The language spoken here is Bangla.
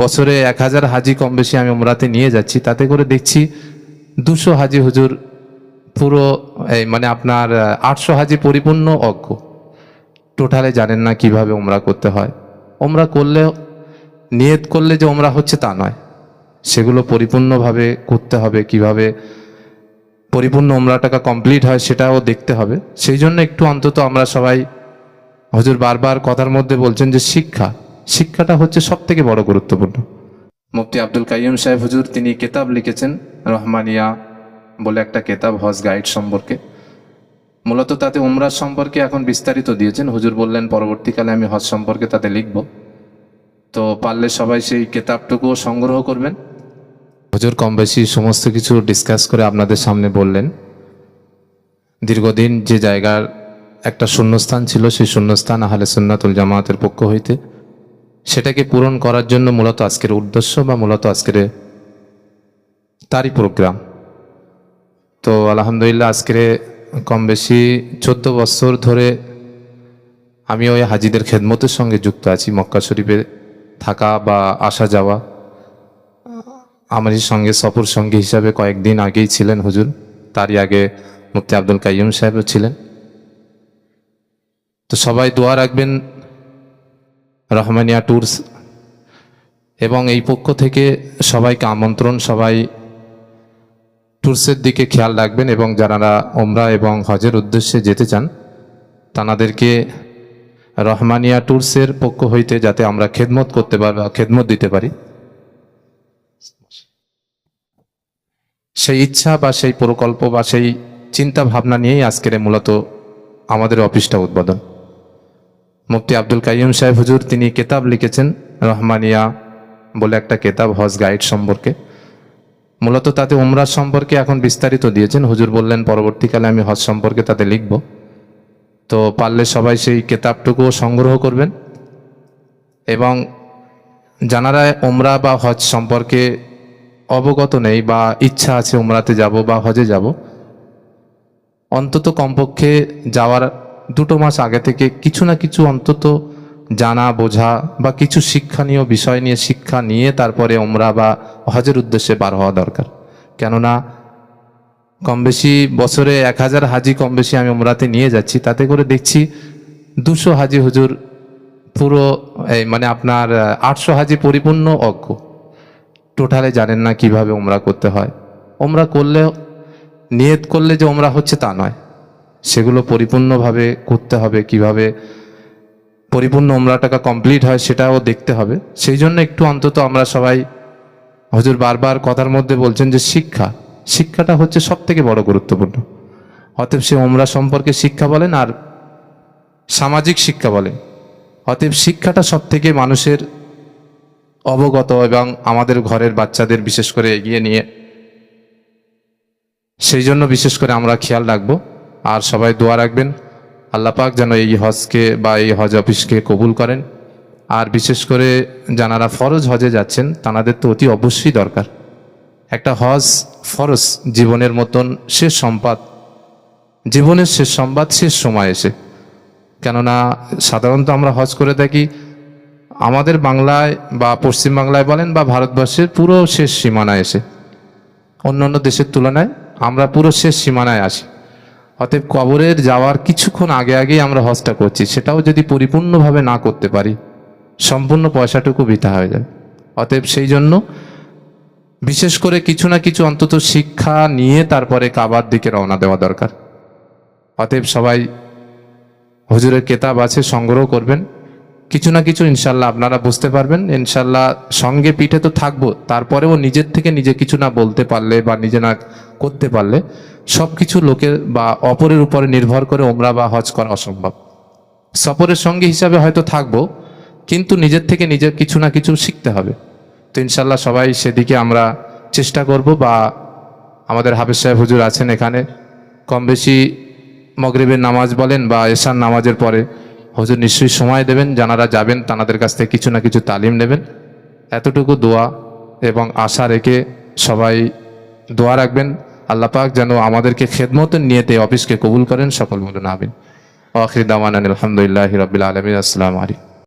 বছরে এক হাজার হাজি কম বেশি আমি ওমরাতে নিয়ে যাচ্ছি। তাতে করে দেখছি দুশো হাজি হুজুর পুরো, এই মানে আপনার আটশো হাজি পরিপূর্ণ অজ্ঞ। টোটালে জানেন না কীভাবে ওমরা করতে হয়। ওমরা করলে, নিয়ত করলে যে ওমরা হচ্ছে তা নয়। সেগুলো পরিপূর্ণভাবে করতে হবে, কীভাবে পরিপূর্ণ ওমরাটাকা কমপ্লিট হয় সেটাও দেখতে হবে। সেই জন্য একটু অন্তত আমরা সবাই, হুজুর বারবার কথার মধ্যে বলছেন যে শিক্ষা। শিক্ষাটা হচ্ছে সব থেকে বড় গুরুত্বপূর্ণ। মুফতি আব্দুল কাইম সাহেব হুজুর তিনি কেতাব লিখেছেন রহমানিয়া বলে একটা কেতাব হজ গাইড সম্পর্কে। মূলত তাতে উমরার সম্পর্কে এখন বিস্তারিত দিয়েছেন। হুজুর বললেন পরবর্তীকালে আমি হজ সম্পর্কে তাতে লিখব। তো পারলে সবাই সেই কেতাবটুকুও সংগ্রহ করবেন। হুজুর কম বেশি সমস্ত কিছু ডিসকাস করে আপনাদের সামনে বললেন। দীর্ঘদিন যে জায়গার একটা শূন্যস্থান ছিল সেই শূন্যস্থান আহলে সুন্নাতুল জামাতের পক্ষ হইতে সেটাকে পূরণ করার জন্য মূলত আজকের উদ্দেশ্য বা মূলত আজকের তারই প্রোগ্রাম তো আলহামদুলিল্লাহ আজকের কম বেশি চোদ্দ বছর ধরে আমি ওই হাজিদের খেদমতের সঙ্গে যুক্ত আছি, মক্কা শরীফে থাকা বা আসা যাওয়া। আমারই সঙ্গে, সফর সঙ্গী হিসাবে কয়েকদিন আগেই ছিলেন হুজুর। তারই আগে মুফতি আব্দুল কাইয়ুম সাহেবও ছিলেন। তো সবাই দোয়া রাখবেন রহমানিয়া ট্যুরস। এবং এই পক্ষ থেকে সবাইকে আমন্ত্রণ, সবাই ট্যুরসের দিকে খেয়াল রাখবেন এবং যারা ওমরা এবং হজের উদ্দেশ্যে যেতে চান তানাদেরকে রহমানিয়া ট্যুরসের পক্ষ হইতে যাতে আমরা খেদমত করতে পারি বা খেদমত দিতে পারি। সেই ইচ্ছা বা সেই প্রকল্প বা সেই চিন্তা ভাবনা নিয়েই আজকের মূলত আমাদের অফিসটা উদ্বোধন। মুফতি আব্দুল কাইয়ুম সাহেব হুজুর, তিনি কেতাব লিখেছেন রহমানিয়া বলে একটা কেতাব, হজ গাইড সম্পর্কে। মূলত তাতে উমরা সম্পর্কে এখন বিস্তারিত দিয়েছেন। হুজুর বললেন, পরবর্তীকালে আমি হজ সম্পর্কে তাতে লিখব। তো পারলে সবাই সেই কেতাবটুকুও সংগ্রহ করবেন। এবং যারা ওমরা বা হজ সম্পর্কে অবগত নেই বা ইচ্ছা আছে উমরাতে যাব বা হজে যাব, অন্তত কমপক্ষে যাওয়ার দুটো মাস আগে থেকে কিছু না কিছু অন্তত জানা, বোঝা বা কিছু শিক্ষণীয় বিষয় নিয়ে শিক্ষা নিয়ে তারপরে ওমরা বা হজের উদ্দেশ্যে বার হওয়া দরকার। কেননা কম বেশি বছরে এক হাজার হাজি কম বেশি আমি ওমরাতে নিয়ে যাচ্ছি, তাতে করে দেখছি দুশো হাজি হুজুর পুরো, এই মানে আপনার, আটশো হাজি পরিপূর্ণ অজ্ঞ। টোটালে জানেন না কীভাবে ওমরা করতে হয়। ওমরা করলে নিয়ত করলে যে ওমরা হচ্ছে তা নয়। সেগুলো পরিপূর্ণভাবে করতে হবে, কীভাবে পরিপূর্ণ ওমরাটাকা কমপ্লিট হয় সেটাও দেখতে হবে। সেই জন্য একটু অন্তত আমরা সবাই, হজুর বারবার কথার মধ্যে বলছেন যে শিক্ষা, শিক্ষাটা হচ্ছে সব থেকে বড় গুরুত্বপূর্ণ। অতএব সে ওমরা সম্পর্কে শিক্ষা বলেন আর সামাজিক শিক্ষা বলেন। অতএব শিক্ষাটা সব থেকে মানুষের অবগত এবং আমাদের ঘরের বাচ্চাদের বিশেষ করে এগিয়ে নিয়ে, সেই জন্য বিশেষ করে আমরা খেয়াল রাখব। আর সবাই দোয়া রাখবেন। আল্লাহ পাক যেন এই হজকে বা এই হজ অফিসকে কবুল করেন। আর বিশেষ করে যারা ফরজ হজে যাচ্ছেন তাদের তো অতি অবশ্যই দরকার। একটা হজ ফরজ, জীবনের মতন শেষ সম্পাদ, জীবনের শেষ সম্বাদ শেষ সময় এসে। কেননা সাধারণত আমরা হজ করে থাকি, আমাদের বাংলায় বা পশ্চিম বাংলায় বলেন বা ভারতবর্ষের পুরো শেষ সীমানায় এসে। অন্যান্য দেশের তুলনায় আমরা পুরো শেষ সীমানায় আসি। অতএব কবরের যাওয়ার কিছুক্ষণ আগে আগেই আমরা হজটা করছি, সেটাও যদি পরিপূর্ণভাবে না করতে পারি, সম্পূর্ণ পয়সাটুকু বৃথা হয়ে যায় অতএব সেই জন্য বিশেষ করে কিছু না কিছু অন্তত শিক্ষা নিয়ে তারপরে কাবার দিকে রওনা দেওয়া দরকার। অতএব সবাই হুজুরের কেতাব আছে, সংগ্রহ করবেন। কিছু না কিছু ইনশাল্লাহ আপনারা বুঝতে পারবেন। ইনশাল্লাহ সঙ্গে পিঠে তো থাকব, তারপরেও নিজের থেকে নিজে কিছু না বলতে পারলে বা নিজে না করতে পারলে সব কিছু লোকের বা অপরের উপরে নির্ভর করে ওমরা বা হজ করা অসম্ভব। সফরের সঙ্গে হিসাবে হয়তো থাকব, কিন্তু নিজের থেকে নিজের কিছু না কিছু শিখতে হবে। তো ইনশাল্লাহ সবাই সেদিকে আমরা চেষ্টা করব বা আমাদের হাফিজ সাহেব হুজুর আছেন এখানে। কম বেশি মগরিবের নামাজ বলেন বা এশার নামাজের পরে হুজুর নিশ্চয়ই সময় দেবেন যারা যাবেন তাদের কাছ থেকে কিছু না কিছু তালিম নেবেন। এতটুকু দোয়া এবং আশা রেখে সবাই দোয়া রাখবেন। আল্লাহ পাক যেন আমাদেরকে খেদমতের নিয়েতে অফিসকে কবুল করেন। সকল মূল্য আমিন। আখির দামান আলহামদুলিল্লাহ রবিল আলমিন। আসসালামু আলাইকুম।